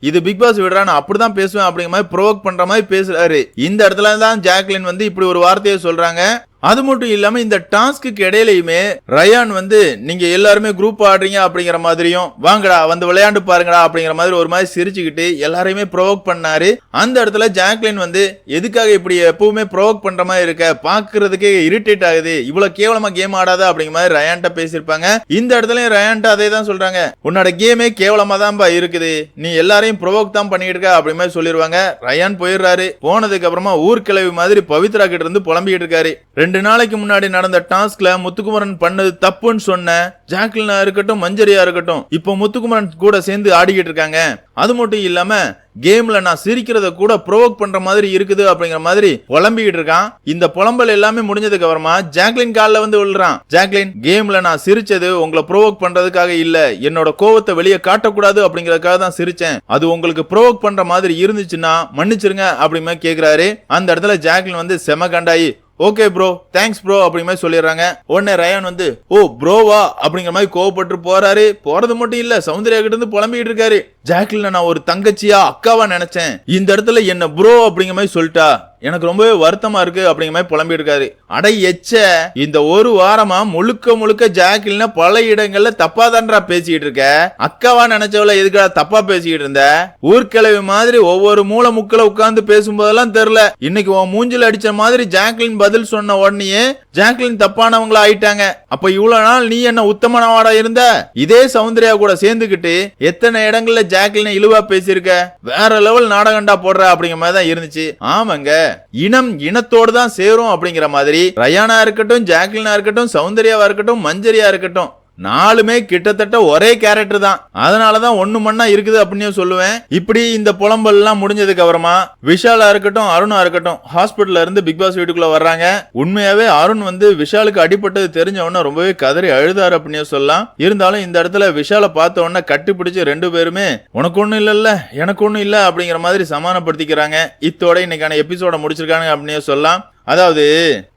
இது பிக் பாஸ் விடுறா நான் அப்படிதான் பேசுவேன் அப்படிங்கிற மாதிரி ப்ரோவோக் பண்ற மாதிரி பேசுறாரு. இந்த இடத்துல தான் ஜாக்லின் வந்து இப்படி ஒரு வார்த்தையை சொல்றாங்க. அது மட்டும் இல்லாம இந்த டாஸ்க்கு இடையிலயுமே ரயான் வந்து நீங்க எல்லாருமே குரூப் ஆடுறீங்க அப்படிங்கிற மாதிரியும் வாங்கடா வந்து விளையாண்டு பாருங்கடா அப்படிங்கிற மாதிரி ஒரு மாதிரி சிரிச்சுக்கிட்டு எல்லாரையுமே ப்ரோவோக் பண்ணாரு. அந்த இடத்துல ஜாக்லின் வந்து எதுக்காக இப்படி எப்பவுமே ப்ரொவோக் பண்ற மாதிரி இருக்க? பாக்குறதுக்கே இரிட்டேட் ஆகுது. இவ்வளவு கேவலமா கேம் ஆடாத அப்படிங்கிற மாதிரி ரயான்ட்ட பேசியிருப்பாங்க. இந்த இடத்துலயும் ரயான்ட்ட அதே தான் சொல்றாங்க. உன்னோட கேமே கேவலமா தான்பா இருக்குது. நீ எல்லாரையும் ப்ரோவோக் தான் பண்ணிட்டு இருக்க அப்படி மாதிரி சொல்லிடுவாங்க ரயான் போயிடுறாரு. போனதுக்கு அப்புறமா ஊர்கிழவி மாதிரி பவித்ரா கிட்ட இருந்து புலம்பிக்கிட்டு இருக்காரு. ரெண்டு நாளைக்கு முன்னாடி நடந்த டாஸ்க்ல முத்துக்குமரன் பண்ணது தப்புன்னு சொன்ன ஜாக்லினா இருக்கட்டும் மஞ்சரியா இருக்கட்டும் இப்போ முத்துக்குமரன் கூட சேர்ந்து ஆடிக்கிட்டு இருக்காங்க. அது மட்டும் இல்லாம கேம்ல நான் சிரிக்கிறத கூட ப்ரோவோக் பண்ற மாதிரி இருக்குது அப்படிங்கிற மாதிரி புலம்பிக்கிட்டு இருக்கான். இந்த புலம்பல் எல்லாமே முடிஞ்சதுக்கு அப்புறமா ஜாக்லின் காலில் வந்து விழுறான். ஜாக்லின் கேம்ல நான் சிரிச்சது உங்களை ப்ரோவோக் பண்றதுக்காக இல்ல. என்னோட கோவத்தை வெளியே காட்டக்கூடாது அப்படிங்கறதுக்காக தான் சிரிச்சேன். அது உங்களுக்கு ப்ரோவோக் பண்ற மாதிரி இருந்துச்சுன்னா மன்னிச்சிருங்க அப்படிமே கேக்குறாரு. அந்த இடத்துல ஜாக்லின் வந்து செம கண்டாயி ஓகே ப்ரோ தேங்க்ஸ் ப்ரோ அப்படிங்கிற மாதிரி சொல்லிடுறாங்க. உடனே ரயான் வந்து ஓ ப்ரோவா அப்படிங்கிற மாதிரி கோவப்பட்டு போறாரு. போறது மட்டும் இல்ல சௌந்தர்யா கிட்ட இருந்து புலம்பிட்டு இருக்காரு. ஜாக்லின் நான் ஒரு தங்கச்சியா அக்காவா நினைச்சேன். இந்த இடத்துல என்ன ப்ரோ அப்படிங்கிற மாதிரி சொல்லிட்டா. எனக்கு ரொம்பவே வருத்தமா இருக்கு அப்படிங்கிற மாதிரி புலம்பி இருக்காரு அடை எச்ச இந்த ஒரு வாரமா முழுக்க முழுக்க ஜாக்கில்னா பல இடங்கள்ல தப்பா தான்றா பேசிக்கிட்டு இருக்க. அக்காவா நினைச்சவள எதுக்கா தப்பா பேசிக்கிட்டு இருந்த? ஊர்க்கிழவி மாதிரி ஒவ்வொரு மூளை முக்கில உட்கார்ந்து பேசும்போதெல்லாம் தெரியல இன்னைக்கு உன் மூஞ்சில அடிச்ச மாதிரி ஜாக்லின் பதில் சொன்ன உடனே ஜாக்லின் தப்பானவங்களா ஆயிட்டாங்க. அப்ப இவ்வளவு நாள் நீ என்ன உத்தமனவாடா இருந்த? இதே சௌந்தர்யா கூட சேர்ந்துகிட்டு எத்தனை இடங்கள்ல ஜாக்லின் இழுவா பேசியிருக்க? வேற லெவல் நாடகண்டா போடுற அப்படிங்கிற மாதிரி தான் இருந்துச்சு. ஆமாங்க இனம் இனத்தோடு தான் சேரும் அப்படிங்கிற மாதிரி ரயானா இருக்கட்டும் ஜாக்லினா இருக்கட்டும் சௌந்தர்யாவா இருக்கட்டும் மஞ்சரியா இருக்கட்டும் நாலுமே கிட்டத்தட்ட ஒரே கேரக்டர் தான். அதனாலதான் ஒண்ணு மண்ணா இருக்குது அப்படின்னு சொல்லுவேன். இப்படி இந்த புலம்பல் எல்லாம் முடிஞ்சதுக்கு அப்புறமா விஷாலா இருக்கட்டும் அருணா இருக்கட்டும் ஹாஸ்பிட்டல்ல இருந்து பிக் பாஸ் வீட்டுக்குள்ள வர்றாங்க. உண்மையாவே அருண் வந்து விஷாலுக்கு அடிபட்டது தெரிஞ்ச உடனே ரொம்பவே கதறி அழுதாரு அப்படின்னு சொல்லலாம். இருந்தாலும் இந்த இடத்துல விஷாலை பார்த்த உடனே கட்டிப்பிடிச்சு ரெண்டு பேருமே உனக்கு ஒண்ணும் இல்லைல்ல எனக்கு ஒண்ணும் இல்ல அப்படிங்கிற மாதிரி சமாதானப்படுத்திக்கிறாங்க. இத்தோட இன்னைக்கான எபிசோட முடிச்சிருக்காங்க அப்படின்னு சொல்லலாம். அதாவது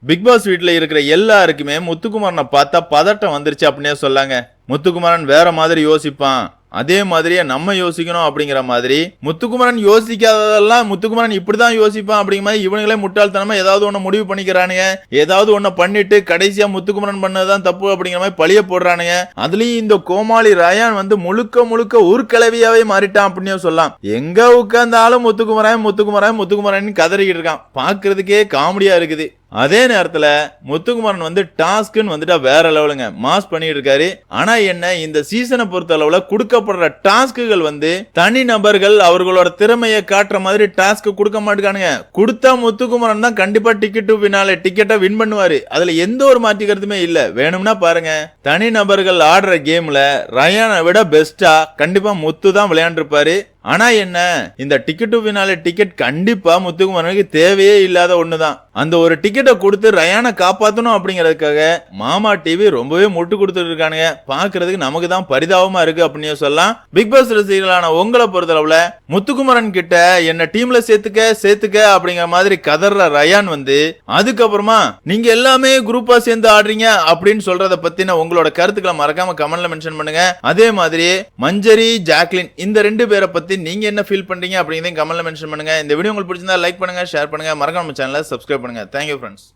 பிக் பாஸ் வீட்டில் இருக்கிற எல்லாருக்குமே முத்துக்குமாரனை பார்த்தா பதட்டம் வந்துருச்சு அப்படின்னே சொல்லாங்க. முத்துக்குமாரன் வேற மாதிரி யோசிப்பான். அதே மாதிரியே நம்ம யோசிக்கணும் அப்படிங்கிற மாதிரி முத்துக்குமரன் யோசிக்காததெல்லாம் முத்துக்குமரன் இப்படிதான் யோசிப்பான் அப்படிங்கிற மாதிரி இவனுங்களே முட்டாள்தனமா ஏதாவது ஒண்ணு முடிவு பண்ணிக்கிறானுங்க. ஏதாவது ஒண்ணு பண்ணிட்டு கடைசியா முத்துக்குமரன் பண்ணதுதான் தப்பு அப்படிங்கிற மாதிரி பழிய போடுறானுங்க. அதுலயும் இந்த கோமாளி ரயான் வந்து முழுக்க முழுக்க ஊர்க்கிழவியாவே மாறிட்டான் அப்படின்னு சொல்லலாம். எங்க உட்கார்ந்தாலும் முத்துக்குமரன் முத்துக்குமரன் முத்துக்குமரன் கதறிக்கிட்டு இருக்கான். பாக்குறதுக்கே காமெடியா இருக்குது. அதே நேரத்தில் முத்துக்குமரன் வந்து டாஸ்க்குன்னு வந்துட்டா வேற லெவலுங்க. மாஸ் பண்ணிட்டு இருக்காரு ஆனா என்ன இந்த சீசனை பொறுத்த அளவுல கொடுக்கப்படுற டாஸ்க்குகள் வந்து தனி நபர்கள் அவர்களோட திறமையை காட்டுற மாதிரி டாஸ்க் கொடுக்க மாட்டேங்கானுங்க கொடுத்தா முத்துக்குமரன் தான் கண்டிப்பா டிக்கெட் டு பின்னால டிக்கெட்டை வின் பண்ணுவாரு. அதுல எந்த ஒரு மாற்றி கருத்துமே இல்ல. வேணும்னா பாருங்க. தனி நபர்கள் ஆடுற கேம்ல ரயானை விட பெஸ்டா கண்டிப்பா முத்து தான் விளையாண்டுருப்பாரு. ஆனா என்ன இந்த டிக்கெட் டு பின்னால டிக்கெட் கண்டிப்பா முத்துக்குமரனுக்கு தேவையே இல்லாத ஒண்ணுதான். அந்த ஒரு டிக்கெட்டை கொடுத்து ரயானை காப்பாத்தணும் அப்படிங்கறதுக்காக மாமா டிவி ரொம்பவே முட்டு கொடுத்துட்டு இருக்கானுங்க. பாக்குறதுக்கு நமக்கு தான் பரிதாபமா இருக்கு அப்படின்னு சொல்லலாம். பிக் பாஸ் ரசிகர்களான உங்களை பொறுத்தளவுல முத்துக்குமரன் கிட்ட என்ன டீம்ல சேர்த்துக்க சேர்த்துக்க அப்படிங்கிற மாதிரி கதற ரயான் வந்து அதுக்கப்புறமா நீங்க எல்லாமே குரூப்பா சேர்ந்து ஆடுறீங்க அப்படின்னு சொல்றத பத்தின உங்களோட கருத்துக்களை மறக்காம கமெண்ட்ல மென்ஷன் பண்ணுங்க. அதே மாதிரி மஞ்சரி ஜாக்லின் இந்த ரெண்டு பேரை பத்தி நீங்க என்ன ஃபீல் பண்ணுறீங்க அப்படிங்கிறதையும் கமெண்ட்டில் மென்ஷன் பண்ணுங்க. இந்த வீடியோ உங்களுக்கு பிடிச்சிருந்தா லைக் பண்ணுங்க ஷேர் பண்ணுங்க. மறக்காம சேனலை சப்ஸ்கிரைப் பண்ணுங்கள் தேங்க்யூ ஃப்ரெண்ட்ஸ்